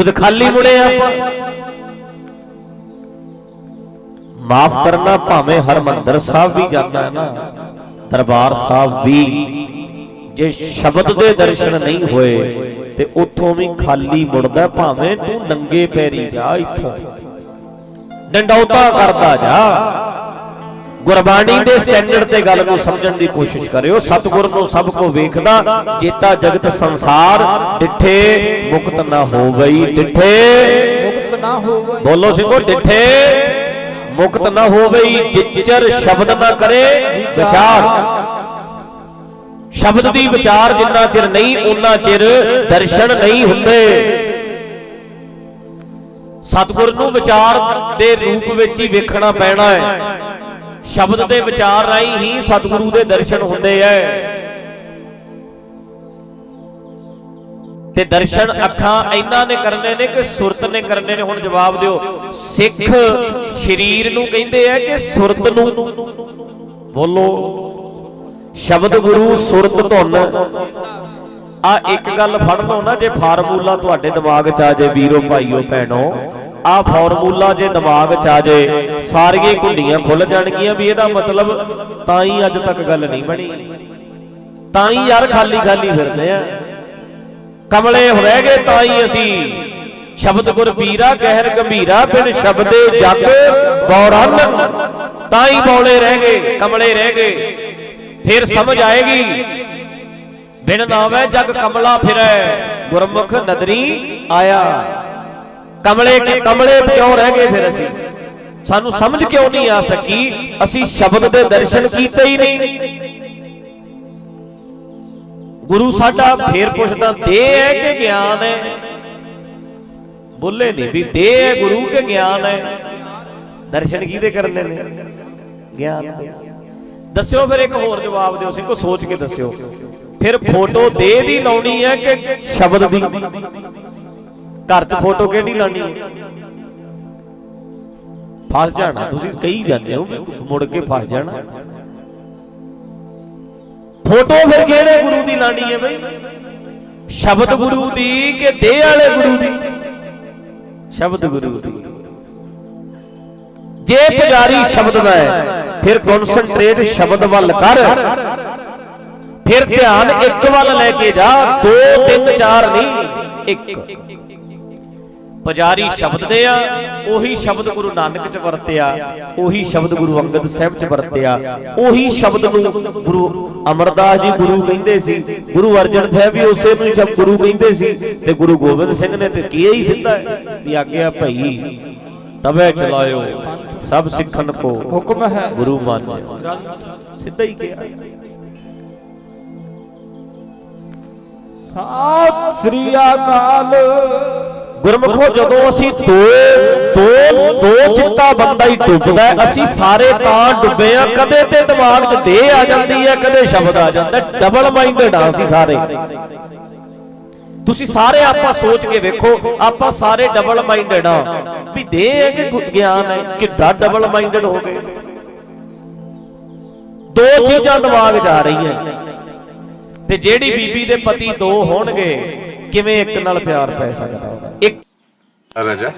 ਤੂੰ ਤੇ ਖਾਲੀ ਮੁੜੇ ਆਪਾਂ। ਮਾਫ ਕਰਨਾ ਭਾਵੇਂ ਹਰਮੰਦਰ ਸਾਹਿਬ ਵੀ ਜਾਂਦਾ ਹੈ ਨਾ। ਦਰਬਾਰ ਸਾਹਿਬ ਵੀ ਜੇ ਸ਼ਬਦ ਦੇ ਦਰਸ਼ਨ ਨਹੀਂ ਹੋਏ ਤੇ ਉੱਥੋਂ ਵੀ ਖਾਲੀ ਮੁੜਦਾ ਭਾਵੇਂ ਤੂੰ ਨੰਗੇ ਪੈਰੀ ਜਾ ਇੱਥੋਂ। ਡੰਡੌਤਾ ਕਰਦਾ ਜਾ। ਗੁਰਬਾਣੀ ਦੇ ਸਟੈਂਡਰਡ ਤੇ ਗੱਲ ਨੂੰ ਸਮਝਣ ਦੀ ਕੋਸ਼ਿਸ਼ ਕਰਿਓ। ਸਤਿਗੁਰ ਨੂੰ ਸਭ ਕੋ ਵੇਖਦਾ ਜੇਤਾ ਜਗਤ ਸੰਸਾਰ ਡਿਠੇ ਮੁਕਤ ਨਾ ਹੋਵਈ ਡਿਠੇ ਮੁਕਤ ਨਾ ਹੋਵੇ ਬੋਲੋ ਸਿੰਘੋ ਡਿਠੇ ਮੁਕਤ ਨਾ ਹੋਵਈ ਜਿਚਰ ਸ਼ਬਦ ਨਾ ਕਰੇ ਵਿਚਾਰ। ਸ਼ਬਦ ਦੀ ਵਿਚਾਰ ਜਿੰਨਾ ਚਿਰ ਨਹੀਂ ਉਹਨਾਂ ਚਿਰ ਦਰਸ਼ਨ ਨਹੀਂ ਹੁੰਦੇ। ਸਤਿਗੁਰ ਨੂੰ ਵਿਚਾਰ ਦੇ ਰੂਪ ਵਿੱਚ ਹੀ ਵੇਖਣਾ ਪੈਣਾ ਹੈ। ਸ਼ਬਦ ਦੇ ਵਿਚਾਰ ਰਾਹੀਂ ਹੀ ਸਤਿਗੁਰੂ ਦੇ ਦਰਸ਼ਨ ਹੁੰਦੇ ਐ। ਤੇ ਦਰਸ਼ਨ ਅੱਖਾਂ ਇਹਨਾਂ ਨੇ ਕਰਨੇ ਨੇ ਕਿ ਸੁਰਤ ਨੇ ਕਰਨੇ ਨੇ, ਹੁਣ ਜਵਾਬ ਦਿਓ। ਸਿੱਖ ਸਰੀਰ ਨੂੰ ਕਹਿੰਦੇ ਆ ਕਿ ਸੁਰਤ ਨੂੰ ਬੋਲੋ। ਸ਼ਬਦ ਗੁਰੂ ਸੁਰਤ ਧੁਨ। ਆ ਇੱਕ ਗੱਲ ਫੜ ਲਓ ਨਾ, ਜੇ ਫਾਰਮੂਲਾ ਤੁਹਾਡੇ ਦਿਮਾਗ 'ਚ ਆ ਜੇ, ਵੀਰੋ, ਭਾਈਓ, ਭੈਣੋ ਆ ਫਾਰਮੂਲਾ ਜੇ ਦਿਮਾਗ 'ਚ ਆ ਜੇ, ਸਾਰੀਆਂ ਕੁੰਡੀਆਂ ਖੁੱਲ ਜਾਣਗੀਆਂ ਵੀ ਇਹਦਾ ਮਤਲਬ ਤਾਂ ਹੀ ਅੱਜ ਤੱਕ ਗੱਲ ਨਹੀਂ ਬਣੀ। ਤਾਂ ਹੀ ਯਾਰ ਖਾਲੀ ਖਾਲੀ ਫਿਰਦੇ ਆ। ਕਮਲੇ ਹੋ ਰਹਿ ਗਏ ਤਾਂ ਹੀ ਅਸੀਂ ਸ਼ਬਦ ਗੁਰ ਪੀਰਾ, ਗਹਿਰ ਗੰਭੀਰਾ, ਬਿਨ ਸ਼ਬਦੇ ਜਗ ਬੌਰਨ। ਤਾਂ ਹੀ ਬੌਲੇ ਰਹਿ ਗਏ, ਕਮਲੇ ਰਹਿ ਗਏ। ਫਿਰ ਸਮਝ ਆਏਗੀ, ਬਿਨ ਨਾਵੇਂ ਜਗ ਕਮਲਾ ਫਿਰੈ। ਗੁਰਮੁਖ ਨਦਰੀ ਆਇਆ। ਕਮਲੇ ਕਿ ਕਮਲੇ ਕਿਉਂ ਰਹਿ ਗਏ ਫਿਰ ਅਸੀਂ? ਸਾਨੂੰ ਸਮਝ ਕਿਉਂ ਨਹੀਂ ਆ ਸਕੀ? ਅਸੀਂ ਸ਼ਬਦ ਦੇ ਦਰਸ਼ਨ ਕੀਤੇ ਹੀ ਨਹੀਂ। ਗੁਰੂ ਸਾਡਾ ਫੇਰ ਪੁੱਛਦਾ, ਦੇ ਹੈ ਕਿ ਗਿਆਨ ਹੈ ਬੋਲੇ ਨਹੀਂ ਵੀ ਦੇ ਹੈ ਗੁਰੂ ਕਿ ਗਿਆਨ ਹੈ ਦਰਸ਼ਨ ਕਿਹਦੇ ਕਰਨੇ ਨੇ? ਗਿਆਨ ਦੱਸਿਓ ਫਿਰ ਇੱਕ ਹੋਰ ਜਵਾਬ ਦਿਓ, ਸਿੰਘੋ ਸੋਚ ਕੇ ਦੱਸਿਓ। ਫਿਰ ਫੋਟੋ ਦੇ ਦੀ ਲਾਉਣੀ ਹੈ ਕਿ ਸ਼ਬਦ ਦੀ? ਘਰ 'ਚ ਫੋਟੋ ਕਿਹੜੀ ਲਾਣੀ ਫਸ ਜਾਣਾ, ਤੁਸੀਂ ਕਹੀ ਜਾਂਦੇ ਹੋ ਮੁੜ ਕੇ ਫਸ ਜਾਣਾ। ਫੋਟੋ ਫਿਰ ਕਿਹੜੇ ਗੁਰੂ ਦੀ ਲਾਣੀ ਹੈ ਬਈ? ਸ਼ਬਦ ਗੁਰੂ ਦੀ ਕਿ ਦੇਹ ਵਾਲੇ ਗੁਰੂ ਦੀ? ਸ਼ਬਦ ਗੁਰੂ ਦੀ। ਜੇ ਪੁਜਾਰੀ ਸ਼ਬਦ ਦਾ ਹੈ, ਫਿਰ ਕਨਸੈਂਟਰੇਟ ਸ਼ਬਦ ਵੱਲ ਕਰ। ਫਿਰ ਧਿਆਨ ਇੱਕ ਵੱਲ ਲੈ ਕੇ ਜਾ 2 3 4 ਨਹੀਂ, ਇੱਕ। ਪੁਜਾਰੀ ਸ਼ਬਦ ਦੇ ਆ ਉਹੀ ਸ਼ਬਦ ਗੁਰੂ ਨਾਨਕ ਚ ਵਰਤਿਆ ਉਹੀ ਸ਼ਬਦ ਗੁਰੂ ਅੰਗਦ ਸਾਹਿਬ ਚ ਵਰਤਿਆ ਉਹੀ ਸ਼ਬਦ ਨੂੰ ਗੁਰੂ ਅਮਰਦਾਸ ਜੀ ਗੁਰੂ ਕਹਿੰਦੇ ਸੀ ਗੁਰੂ ਅਰਜਨ ਸਾਹਿਬ ਵੀ ਉਸੇ ਨੂੰ ਸ਼ਬਦ ਗੁਰੂ ਕਹਿੰਦੇ ਸੀ ਤੇ ਗੁਰੂ ਗੋਬਿੰਦ ਸਿੰਘ ਨੇ ਤੇ ਕੀਆ ਹੀ ਸਿੱਧਾ ਵੀ ਆਗਿਆ ਭਈ ਤਬੇ ਚਲਾਇਓ ਸਭ ਸਿੱਖਣ ਕੋ ਹੁਕਮ ਹੈ। ਗੁਰੂ ਮਾਨਿਓ ਸਿੱਧਾ ਹੀ ਕਿਹਾ। ਸਤਿ ਸ੍ਰੀ ਅਕਾਲ। ਗੁਰਮੁਖੋ ਜਦੋਂ ਅਸੀਂ ਦੋ ਦੋ ਦੋ ਚਿੱਤਾ ਬੰਦਾ ਹੀ ਡੁੱਬਦਾ ਅਸੀਂ ਸਾਰੇ ਤਾਂ ਡੁੱਬੇ ਆ ਕਦੇ ਤੇ ਦਿਮਾਗ 'ਚ ਦੇਹ ਆ ਜਾਂਦੀ ਹੈ, ਕਦੇ ਸ਼ਬਦ ਆ ਜਾਂਦਾ ਡਬਲ ਮਾਈਂਡਡ ਆ ਅਸੀਂ ਸਾਰੇ। ਤੁਸੀਂ ਸਾਰੇ ਆਪਾਂ ਸੋਚ ਕੇ ਵੇਖੋ, ਆਪਾਂ ਸਾਰੇ ਡਬਲ ਮਾਈਂਡਡ ਆ ਵੀ ਦੇਹ ਹੈ ਕਿ ਗਿਆਨ ਹੈ ਕਿੱਡਾ ਡਬਲ ਮਾਈਂਡਡ ਹੋ ਗਏ? ਦੋ ਚੀਜ਼ਾਂ ਦਿਮਾਗ 'ਚ ਆ ਰਹੀਆਂ। ਤੇ ਜਿਹੜੀ ਬੀਬੀ ਦੇ ਪਤੀ ਦੋ ਹੋਣਗੇ ਕਿਵੇਂ ਇੱਕ ਨਾਲ ਪਿਆਰ ਪੈ ਸਕਦਾ? ਇੱਕ ਰਜਾ